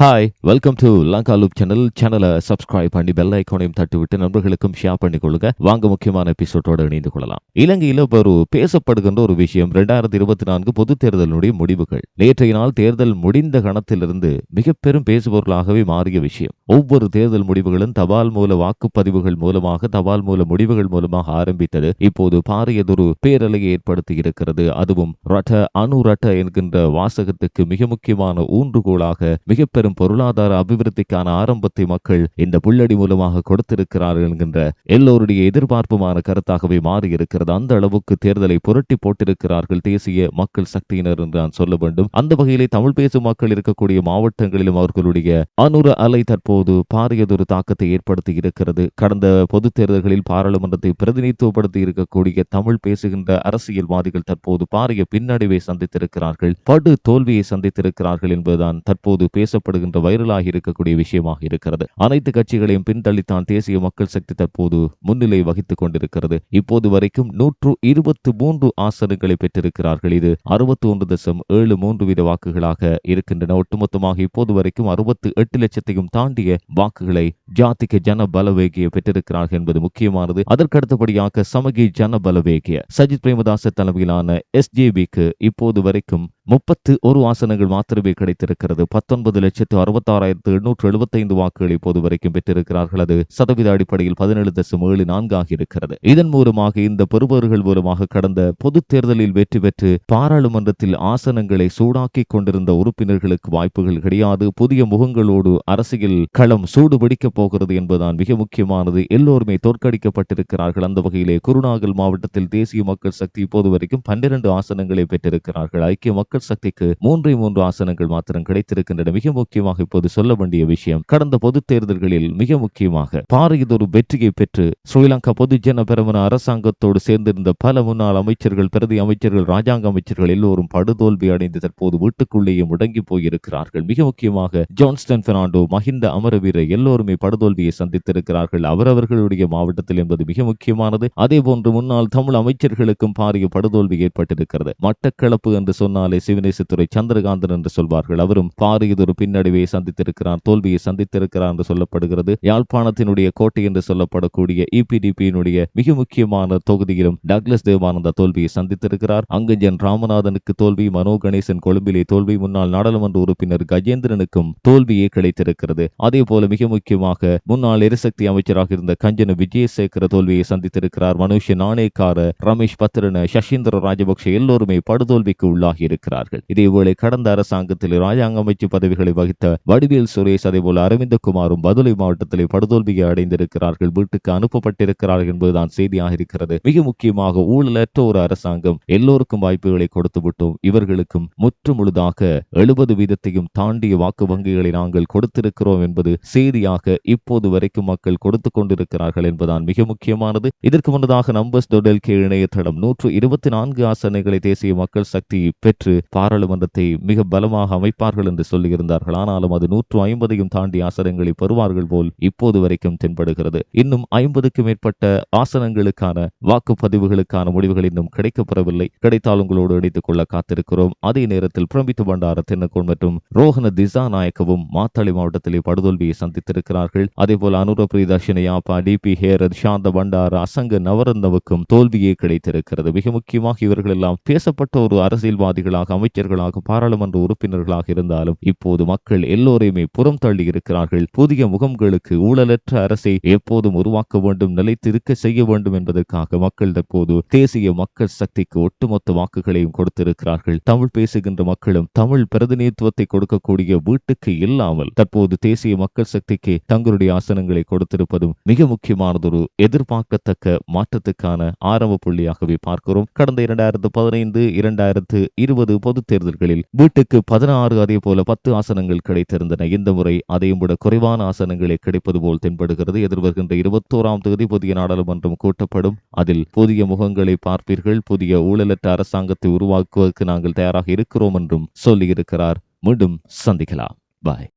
Hi welcome to Lanka loop channel சேனலை subscribe பண்ணி bell ஐக்கோனையும் தட்டி விட்டு நண்பர்களுக்கும் ஷேர் பண்ணி கொடுங்க வாங்க முக்கியமான எபிசோட்டோடு இணைந்து கொள்ளலாம். இலங்கையில் இப்போ ஒரு பேசப்படுகின்ற ஒரு விஷயம் ரெண்டாயிரத்தி இருபத்தி நான்கு பொது தேர்தலினுடைய முடிவுகள். நேற்றைய நாள் தேர்தல் முடிந்த கணத்திலிருந்து மிக பெரும் பேசுபொருளாகவே மாறிய விஷயம். ஒவ்வொரு தேர்தல் முடிவுகளும் தபால் மூல வாக்குப்பதிவுகள் மூலமாக தபால் மூல முடிவுகள் மூலமாக ஆரம்பித்தது. இப்போது பாரியதொரு பேரலையை ஏற்படுத்தி இருக்கிறது அதுவும் ரட்ட அணு ரட்ட என்கின்ற வாசகத்துக்கு மிக முக்கியமான ஊன்றுகோலாக மிக பெரும் பொருளாதார அபிவிருத்திக்கான ஆரம்பத்தை மக்கள் இந்த புள்ளடி மூலமாக கொடுத்திருக்கிறார்கள் என்கின்ற எல்லோருடைய எதிர்பார்ப்புமான கருத்தாகவே மாறி இருக்கிறது அந்த அளவுக்கு தேர்தலை புரட்டி போட்டிருக்கிறார்கள் தேசிய மக்கள் சக்தியினர் என்று நான் சொல்ல வேண்டும். அந்த வகையிலே தமிழ் பேசும் மக்கள் இருக்கக்கூடிய மாவட்டங்களிலும் அவர்களுடைய அனுர அலை தற்போது பாரியதொரு தாக்கத்தை ஏற்படுத்தி இருக்கிறது. கடந்த பொது தேர்தல்களில் பாராளுமன்றத்தை பிரதிநிதித்துவப்படுத்தி இருக்கக்கூடிய தமிழ் பேசுகின்ற அரசியல்வாதிகள் தற்போது பாரிய பின்னடைவை சந்தித்திருக்கிறார்கள். படு தோல்வியை சந்தித்திருக்கிறார்கள் என்பதுதான் தற்போது பேசப்படுகின்ற வைரலாகி இருக்கக்கூடிய விஷயமாக இருக்கிறது. அனைத்து கட்சிகளையும் பின்தள்ளித்தான் தேசிய மக்கள் சக்தி தற்போது முன்னிலை வகித்துக் கொண்டிருக்கிறது. இப்போது வரைக்கும் நூற்று இருபத்தி மூன்று ஆசனங்களை பெற்றிருக்கிறார்கள். இது அறுபத்தி ஒன்று தசம் ஏழு மூன்று வீத வாக்குகளாக இருக்கின்றன. ஒட்டுமொத்தமாக இப்போது வரைக்கும் அறுபத்தி எட்டு லட்சத்தையும் தாண்டிய வாக்குகளை ஜாதிக ஜன பலவேகிய பெற்றிருக்கிறார்கள் என்பது முக்கியமானது. அதற்கடுத்தபடியாக சமகி ஜன பலவேகிய சஜித் பிரேமதாச தலைமையிலான எஸ்ஜேபிக்கு இப்போது வரைக்கும் முப்பத்து ஒரு ஆசனங்கள் மாத்திரமே கிடைத்திருக்கிறது. பத்தொன்பது லட்சத்து அறுபத்தாறாயிரத்து எண்ணூற்று எழுபத்தைந்து வாக்குகள் இப்போது வரைக்கும் பெற்றிருக்கிறார்கள். அது சதவீத அடிப்படையில் பதினேழு தசம் ஏழு நான்காக இருக்கிறது இதன் மூலமாக இந்த பெறுபவர்கள் மூலமாக கடந்த பொது தேர்தலில் வெற்றி பெற்று பாராளுமன்றத்தில் ஆசனங்களை சூடாக்கிக் கொண்டிருந்த உறுப்பினர்களுக்கு வாய்ப்புகள் கிடையாது. புதிய முகங்களோடு அரசியல் களம் சூடுபிடிக்கப் போகிறது என்பதுதான் மிக முக்கியமானது. எல்லோருமே தோற்கடிக்கப்பட்டிருக்கிறார்கள். அந்த வகையிலே குருநாகல் மாவட்டத்தில் தேசிய மக்கள் சக்தி இப்போது வரைக்கும் பன்னிரண்டு ஆசனங்களை பெற்றிருக்கிறார்கள். ஐக்கிய மக்கள் சக்திக்கு மூன்றே மூன்று ஆசனங்கள் மாத்திரம் கிடைத்திருக்கின்றன. மிக முக்கியமாக இப்போது சொல்ல வேண்டிய விஷயம் கடந்த பொது தேர்தல்களில் மிக முக்கியமாக பாரியதொரு வெற்றியை பெற்று ஸ்ரீலங்கா பொதுஜன பெருமன அரசாங்கத்தோடு சேர்ந்திருந்த பல முன்னாள் அமைச்சர்கள் பிரதி அமைச்சர்கள் ராஜாங்க அமைச்சர்கள் எல்லோரும் படுதோல்வி அடைந்து தற்போது வீட்டுக்குள்ளேயே முடங்கி போயிருக்கிறார்கள். மிக முக்கியமாக ஜான்ஸ்டன் பெர்னாண்டோ மஹிந்த அமரவீர எல்லோருமே படுதோல்வியை சந்தித்திருக்கிறார்கள். அவரவர்களுடைய மாவட்டத்தில் என்பது மிக முக்கியமானது. அதே போன்று முன்னாள் தமிழ் அமைச்சர்களுக்கும் பாரிய படுதோல்வி ஏற்பட்டிருக்கிறது. மட்டக்களப்பு என்று சொன்னாலே சிவநேசத்துறை சந்திரகாந்தன் என்று சொல்வார்கள். அவரும் பாரியதொரு பின்னடைவை சந்தித்திருக்கிறார் தோல்வியை சந்தித்திருக்கிறார் என்று சொல்லப்படுகிறது. யாழ்ப்பாணத்தினுடைய கோட்டை என்று சொல்லப்படக்கூடிய இபிடிபியினுடைய மிக முக்கியமான தொகுதியிலும் டக்லஸ் தேவானந்தா தோல்வியை சந்தித்திருக்கிறார். அங்கஞ்சன் ராமநாதனுக்கு தோல்வி மனோ கணேசன் கொழும்பிலே தோல்வி முன்னாள் நாடாளுமன்ற உறுப்பினர் கஜேந்திரனுக்கும் தோல்வியே கிடைத்திருக்கிறது. அதே போல மிக முக்கியமாக முன்னாள் எரிசக்தி அமைச்சராக இருந்த கஞ்சன விஜயசேகர தோல்வியை சந்தித்திருக்கிறார். மனுஷ நாணயக்கார ரமேஷ் பத்ரன சசீந்திர ராஜபக்ஷ எல்லோருமே படுதோல்விக்கு உள்ளாகி இருக்கிறார்கள் இதேவேளை கடந்த அரசாங்கத்தில் ராஜாங்க அமைச்சு பதவிகளை வகித்த வடிவேல் சுரேஷ் அதேபோல அரவிந்தகுமாரும் பதுளை மாவட்டத்திலே படுதோல்வியை அடைந்திருக்கிறார்கள். வீட்டுக்கு அனுப்பப்பட்டிருக்கிறார்கள் என்பதுதான் செய்தியாக இருக்கிறது. மிக முக்கியமாக ஊழலற்ற ஒரு அரசாங்கம் எல்லோருக்கும் வாய்ப்புகளை கொடுத்து விட்டோம். இவர்களுக்கும் முற்று முழுதாக எழுபது வீதத்தையும் தாண்டிய வாக்கு வங்கிகளை நாங்கள் கொடுத்திருக்கிறோம் என்பது செய்தியாக இப்போது வரைக்கும் மக்கள் கொடுத்து கொண்டிருக்கிறார்கள் என்பதுதான் மிக முக்கியமானது. இதற்கு முன்னதாக நம்பர்ஸ் டொடல் கே இணையதளம் நூற்று இருபத்தி நான்கு ஆசனங்களை தேசிய மக்கள் சக்தி பெற்று பாராளுமன்றத்தை மிக பலமாக அமைப்பார்கள் என்று சொல்லியிருந்தார்கள். ஆனாலும் அது நூற்று ஐம்பதையும் தாண்டி ஆசனங்களை பெறுவார்கள் போல் இப்போது வரைக்கும் தென்படுகிறது. இன்னும் ஐம்பதுக்கும் மேற்பட்ட ஆசனங்களுக்கான வாக்குப்பதிவுகளுக்கான முடிவுகள் இன்னும் கிடைக்கப்பெறவில்லை. கிடைத்தால் உங்களோடு இணைத்துக் கொள்ள காத்திருக்கிறோம். அதே நேரத்தில் பிரமித்து பண்டார தென்னக்கோள் மற்றும் ரோஹன திசா நாயக்கவும் மாத்தளை மாவட்டத்திலே படுதோல்வியை சந்தித்திருக்கிறார்கள். அதேபோல் அனுர பிரியதர்ஷினியாப்பா டி பி ஹேரத் சாந்த பண்டார அசங்க நவரந்தவுக்கும் தோல்வியே கிடைத்திருக்கிறது. மிக முக்கியமாக இவர்கள் எல்லாம் பேசப்பட்ட ஒரு அரசியல்வாதிகளாக அமைச்சர்களாக பாராளுமன்ற உறுப்பினர்களாக இருந்தாலும் இப்போது மக்கள் எல்லோரையுமே புறம் தள்ளி இருக்கிறார்கள். புதிய முகம்களுக்கு ஊழலற்ற அரசை எப்போதும் உருவாக்க வேண்டும் நிலைத்திருக்க செய்ய வேண்டும் என்பதற்காக மக்கள் தற்போது தேசிய மக்கள் சக்திக்கு ஒட்டுமொத்த வாக்குகளையும் கொடுத்திருக்கிறார்கள். தமிழ் பேசுகின்ற மக்களும் தமிழ் பிரதிநிதித்துவத்தை கொடுக்கக்கூடிய வீட்டுக்கு இல்லாமல் தற்போது தேசிய மக்கள் சக்திக்கு தங்களுடைய ஆசனங்களை கொடுத்திருப்பதும் மிக முக்கியமானதொரு எதிர்பார்க்கத்தக்க மாற்றத்துக்கான ஆரம்ப புள்ளியாகவே பார்க்கிறோம். கடந்த இரண்டாயிரத்து பதினைந்து இரண்டாயிரத்து இருபது பொது தேர்தல்களில் வீட்டுக்கு பதினாறு அதே போல பத்து ஆசனங்கள் கிடைத்திருந்தன. இந்த முறை அதையும் விட குறைவான ஆசனங்களே கிடைப்பது போல் தென்படுகிறது. எதிர்வருகின்ற இருபத்தோராம் தேதி புதிய நாடாளுமன்றம் கூட்டப்படும். அதில் புதிய முகங்களை பார்ப்பீர்கள். புதிய ஊழலற்ற அரசாங்கத்தை உருவாக்குவதற்கு நாங்கள் தயாராக இருக்கிறோம் என்றும் சொல்லியிருக்கிறார். மீண்டும் சந்திக்கலாம். பாய்.